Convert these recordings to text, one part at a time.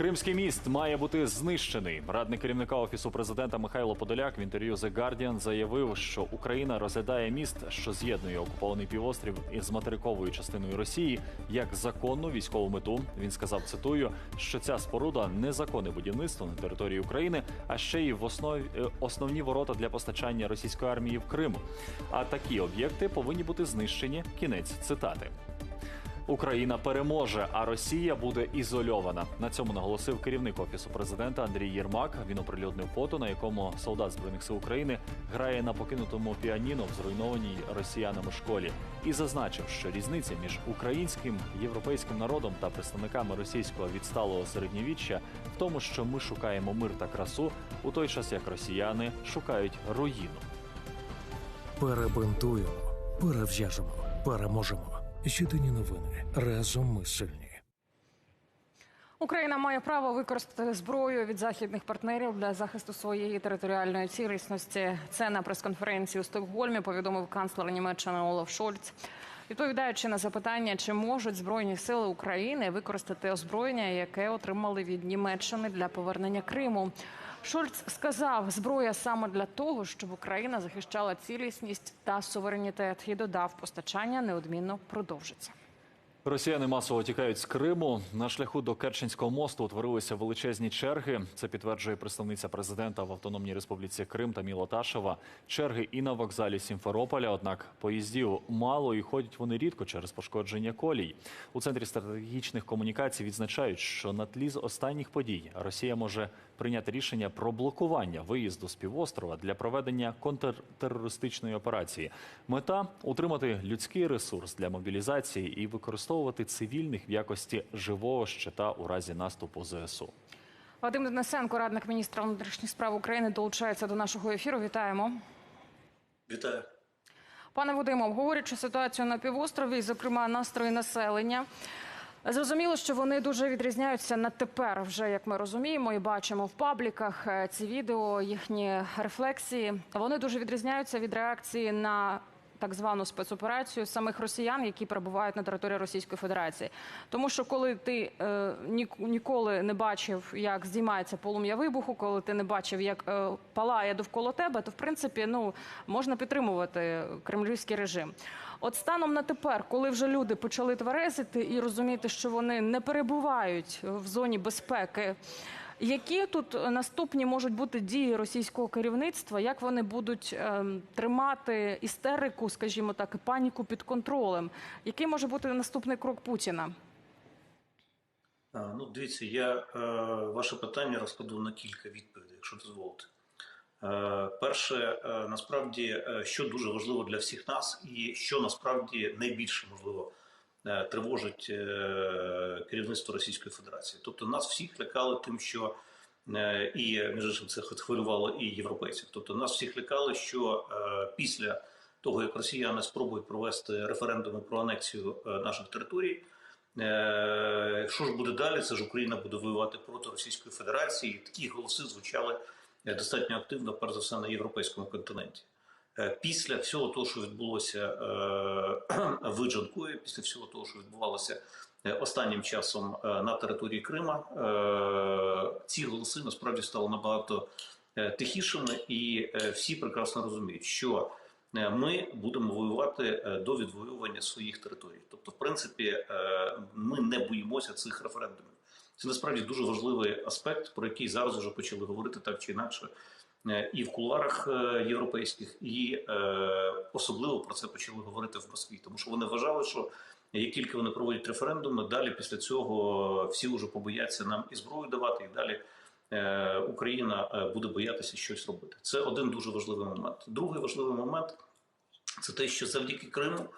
Кримський міст має бути знищений. Радник керівника офісу президента Михайло Подоляк в інтерв'ю The Guardian заявив, що Україна розглядає міст, що з'єднує окупований півострів із материковою частиною Росії, як законну військову мету. Він сказав, цитую, що ця споруда незаконне будівництво на території України, а ще й в основі е, основні ворота для постачання російської армії в Крим. А такі об'єкти повинні бути знищені. Кінець цитати. Україна переможе, а Росія буде ізольована. На цьому наголосив керівник офісу президента Андрій Єрмак. Він оприлюднив фото, на якому солдат збройних сил України грає на покинутому піаніно в зруйнованій росіянами школі, і зазначив, що різниця між українським європейським народом та представниками російського відсталого середньовіччя в тому, що ми шукаємо мир та красу, у той час як росіяни шукають руїну. Перебинтуємо, перев'яжемо, переможемо. Єдині новини. Разом ми сильні. Україна має право використати зброю від західних партнерів для захисту своєї територіальної цілісності. Це на прес-конференції у Стокгольмі повідомив канцлер Німеччини Олаф Шольц. Відповідаючи на запитання, чи можуть збройні сили України використати озброєння, яке отримали від Німеччини для повернення Криму. Шольц сказав, зброя саме для того, щоб Україна захищала цілісність та суверенітет, і додав, постачання неодмінно продовжиться. Росіяни масово тікають з Криму. На шляху до Керченського мосту утворилися величезні черги. Це підтверджує представниця президента в Автономній Республіці Крим Таміла Ташева. Черги і на вокзалі Сімферополя. Однак поїздів мало і ходять вони рідко через пошкодження колій. У центрі стратегічних комунікацій відзначають, що на тлі з останніх подій Росія може прийняти рішення про блокування виїзду з півострова для проведення контртерористичної операції. Мета утримати людський ресурс для мобілізації і використовувати цивільних в якості живого щита у разі наступу ЗСУ. Вадим Денисенко, радник міністра внутрішніх справ України, долучається до нашого ефіру. Вітаємо. Вітаю. Пане Вадиме, обговорюючи ситуацію на півострові, і, зокрема настрої населення. Зрозуміло, що вони дуже відрізняються на тепер, вже як ми розуміємо і бачимо в пабліках е, ці відео, їхні рефлексії. Вони дуже відрізняються від реакції на так звану спецоперацію самих росіян, які перебувають на території Російської Федерації. Тому що коли ти е, ні, ніколи не бачив, як здіймається полум'я вибуху, коли ти не бачив, як е, палає довкола тебе, то в принципі ну можна підтримувати кремлівський режим. От станом на тепер, коли вже люди почали тверезити і розуміти, що вони не перебувають в зоні безпеки. Які тут наступні можуть бути дії російського керівництва? Як вони будуть ем, тримати істерику, скажімо так, паніку під контролем? Який може бути наступний крок Путіна? Ну, дивіться, я е, ваше питання розкладу на кілька відповідей, якщо дозволите. Е, перше, е, насправді, е, що дуже важливо для всіх нас, і що насправді найбільше можливо тривожить е, керівництво Російської Федерації. Тобто нас всіх лякали тим, що е, і між іншим це хвилювало і європейців. Тобто нас всіх лякали, що е, після того, як росіяни спробують провести референдуми про анексію е, наших територій. Е, Що ж буде далі? Це ж Україна буде воювати проти Російської Федерації. Такі голоси звучали е, достатньо активно, перш за все, на європейському континенті. Е, Після всього того, що відбулося в Джанкої, після всього того, що відбувалося е, останнім часом е, на території Крима, е, ці голоси насправді стали набагато тихішими, і всі прекрасно розуміють, що ми будемо воювати до відвоювання своїх територій. Тобто, в принципі, ми не боїмося цих референдумів. Це насправді дуже важливий аспект, про який зараз вже почали говорити так чи інакше і в кулуарах е, європейських, і е, особливо про це почали говорити в Москві, тому що вони вважали, що як тільки вони проводять референдуми, далі після цього всі вже побояться нам і зброю давати, і далі. е, Україна е, буде боятися щось робити. Це один дуже важливий момент. Другий важливий момент це те, що завдяки Криму,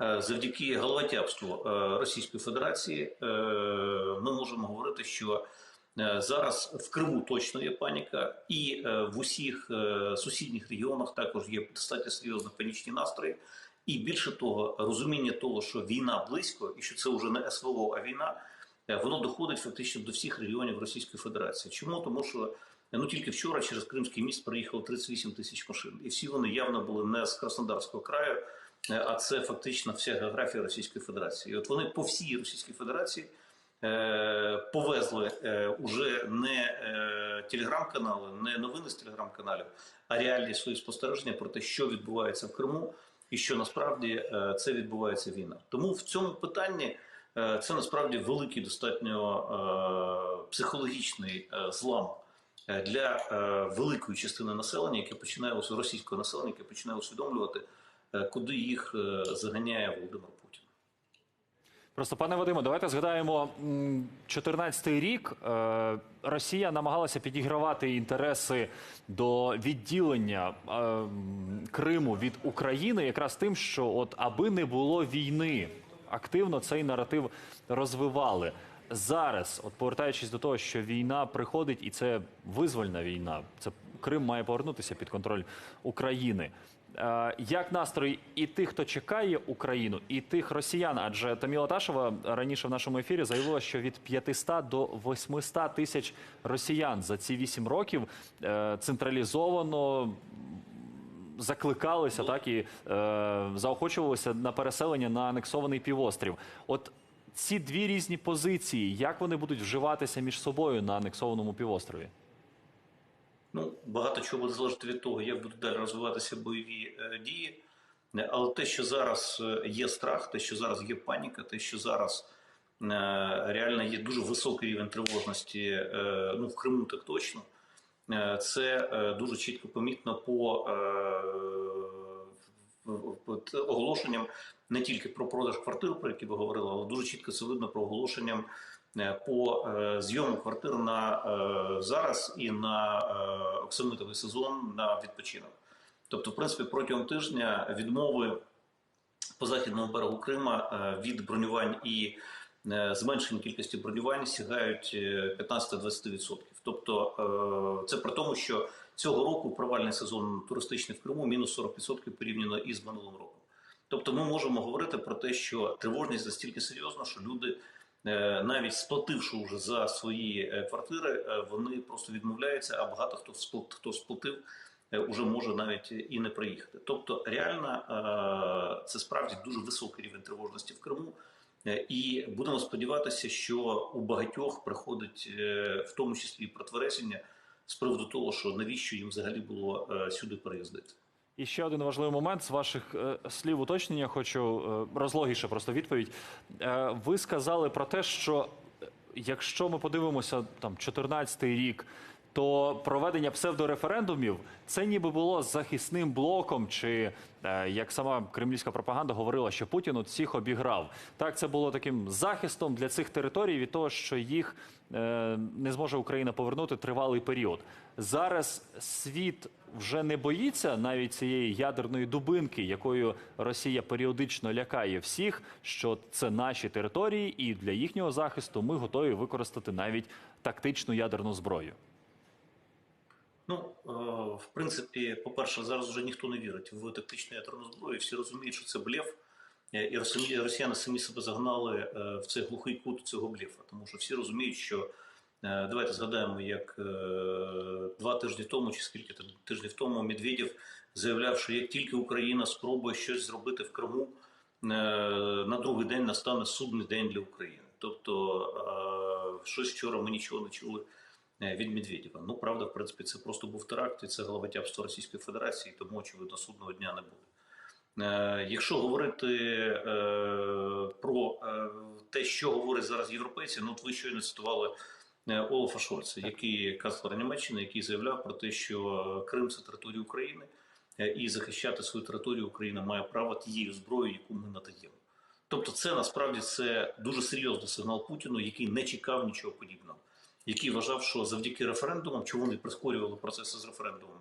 е, завдяки головотяпству е, Російської Федерації, е, ми можемо говорити, що е, зараз в Криму точно є паніка, і е, в усіх е, сусідніх регіонах також є достатньо серйозні панічні настрої. І більше того, розуміння того, що війна близько, і що це вже не СВО, а війна, е, воно доходить фактично до всіх регіонів Російської Федерації. Чому? Тому що е, ну тільки вчора через Кримський міст приїхало 38 тисяч машин, і всі вони явно були не з Краснодарського краю, е, а це фактично вся географія Російської Федерації. І от вони по всій Російській Федерації е, повезли е, уже не е, телеграм-канали, не новини з телеграм-каналів, а реальні свої спостереження про те, що відбувається в Криму, і що насправді е, це відбувається війна. Тому в цьому питанні е, це насправді великий достатньо е, психологічний е, злам е, для е, великої частини населення, яке починає російського населення, яке починає усвідомлювати, е, куди їх е, заганяє Володимир Путін. Просто, пане Вадиме, давайте згадаємо 14-й рік. Е, Росія намагалася підігравати інтереси до відділення е, Криму від України, якраз тим, що от аби не було війни, активно цей наратив розвивали. Зараз, от повертаючись до того, що війна приходить, і це визвольна війна, це Крим має повернутися під контроль України. Е, Як настрої і тих, хто чекає Україну, і тих росіян? Адже Таміла Ташева раніше в нашому ефірі заявила, що від 500 до 800 тисяч росіян за ці 8 років е, централізовано закликалися, так і е, заохочувалися на переселення на анексований півострів. От ці дві різні позиції, як вони будуть вживатися між собою на анексованому півострові? Ну, багато чого буде залежати від того, як будуть далі розвиватися бойові е, дії. Е, Але те, що зараз е, є страх, те, що зараз є паніка, те, що зараз реально є дуже високий рівень тривожності, ну в Криму так точно, це дуже чітко помітно по оголошенням не тільки про продаж квартир, про які ви говорили, але дуже чітко це видно про оголошенням по е, зйому квартир на е, зараз і на е, оксамитовий сезон на відпочинок. Тобто, в принципі, протягом тижня відмови по західному берегу Крима е, від бронювань і е, зменшення кількості бронювань сягають е, 15-20%. Тобто е, це при тому, що цього року провальний сезон туристичний в Криму мінус 40% порівняно із минулим роком. Тобто ми можемо говорити про те, що тривожність настільки серйозна, що люди, е, навіть сплативши вже за свої е, квартири, е, вони просто відмовляються, а багато хто хто сплатив, е, уже може навіть і не приїхати. Тобто, реально е, це справді дуже високий рівень тривожності в Криму. Е, І будемо сподіватися, що у багатьох приходить е, в тому числі і протверезення з приводу того, що навіщо їм взагалі було е, сюди переїздити. І ще один важливий момент з ваших е, слів уточнення. Хочу е, розлогіше просто відповідь. Е, ви сказали про те, що якщо ми подивимося там 14-й рік, то проведення псевдореферендумів це ніби було захисним блоком, чи е, як сама кремлівська пропаганда говорила, що Путін от всіх обіграв. Так, це було таким захистом для цих територій від того, що їх е, не зможе Україна повернути тривалий період. Зараз світ вже не боїться навіть цієї ядерної дубинки, якою Росія періодично лякає всіх, що це наші території, і для їхнього захисту ми готові використати навіть тактичну ядерну зброю. Ну, е, в принципі, по-перше, зараз вже ніхто не вірить в тактичну ядерну зброю. Всі розуміють, що це блеф. Е, І росіяни самі себе загнали е, в цей глухий кут цього блефа. Тому що всі розуміють, що давайте згадаємо, як два тижні тому, чи скільки там тижнів тому Медведєв заявляв, що як тільки Україна спробує щось зробити в Криму, на другий день настане судний день для України. Тобто, щось вчора ми нічого не чули від Медведєва. Ну, правда, в принципі, це просто був теракт, і це головотяпство Російської Федерації, тому, очевидно, судного дня не буде. Е, Якщо говорити е, про е, те, що говорять зараз європейці, ну от ви щойно цитували е, Олафа Шольца, який канцлера Німеччини, який заявляв про те, що Крим це територія України, е, і захищати свою територію Україна має право тією зброєю, яку ми надаємо. Тобто, це насправді це дуже серйозний сигнал Путіну, який не чекав нічого подібного, який вважав, що завдяки референдумам, чому вони прискорювали процеси з референдумами.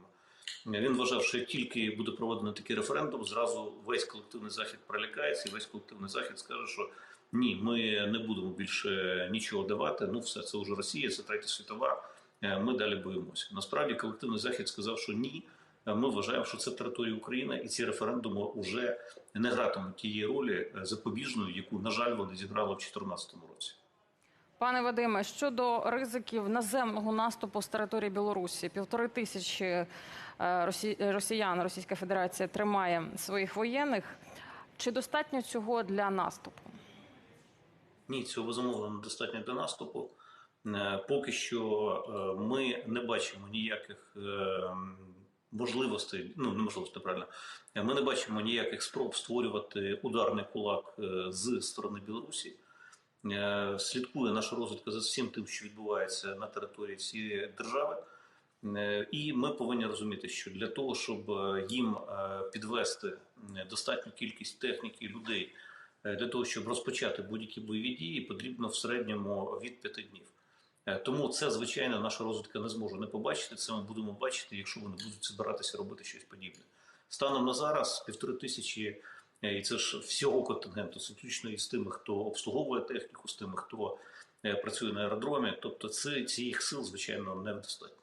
Він вважав, що тільки буде проведено такий референдум, зразу весь колективний захід прилякається, і весь колективний захід скаже, що ні, ми не будемо більше нічого давати. Ну, все це вже Росія, це третя світова. е, Ми далі боїмося. Насправді, колективний захід сказав, що ні. е, Ми вважаємо, що це територія України, і ці референдуми вже не гратимуть тієї ролі е, запобіжної, яку, на жаль, вони зіграли в 2014 році. Пане Вадиме, щодо ризиків наземного наступу з території Білорусі, півтори тисячі е, росіян Російська Федерація тримає своїх воєнних. Чи достатньо цього для наступу? Ні, цього безумовно недостатньо для наступу. Е, Поки що е, ми не бачимо ніяких можливостей, ну неможливостей, правильно. Ми не бачимо ніяких спроб створювати ударний кулак з сторони Білорусі. Е, Слідкує наша розвідка за всім тим, що відбувається на території цієї держави. Е, І ми повинні розуміти, що для того, щоб е, їм підвести достатню кількість техніки людей для того, щоб розпочати будь-які бойові дії, потрібно в середньому від п'яти днів. Тому це, звичайно, наша розвідка не зможе не побачити. Це ми будемо бачити, якщо вони будуть збиратися робити щось подібне. Станом на зараз півтори тисячі, і це ж всього контингенту, це включно із тими, хто обслуговує техніку, з тими, хто е, працює на аеродромі. Тобто, це цих сил, звичайно, недостатньо.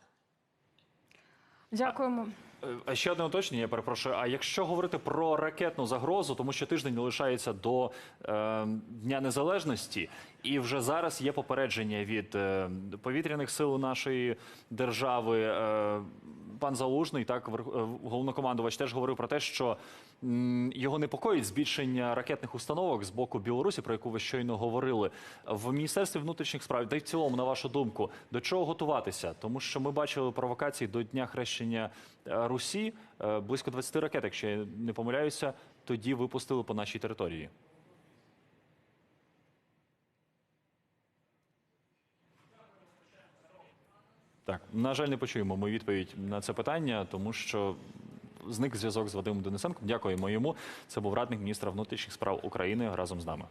Дякуємо. Е, А ще одне уточнення, я перепрошую. А якщо говорити про ракетну загрозу, тому що тиждень лишається до е, Дня Незалежності, і вже зараз є попередження від е, повітряних сил нашої держави. Е, пан Залужний, так головнокомандувач, теж говорив про те, що його непокоїть збільшення ракетних установок з боку Білорусі, про яку ви щойно говорили. В міністерстві внутрішніх справ, та й в цілому, на вашу думку, до чого готуватися? Тому що ми бачили провокації до дня хрещення е, Русі. Е, Близько 20 ракет, якщо я не помиляюся, тоді випустили по нашій території. Так, на жаль, не почуємо ми відповідь на це питання, тому що зник зв'язок з Вадимом Денисенком. Дякуємо йому. Це був радник міністра внутрішніх справ України разом з нами.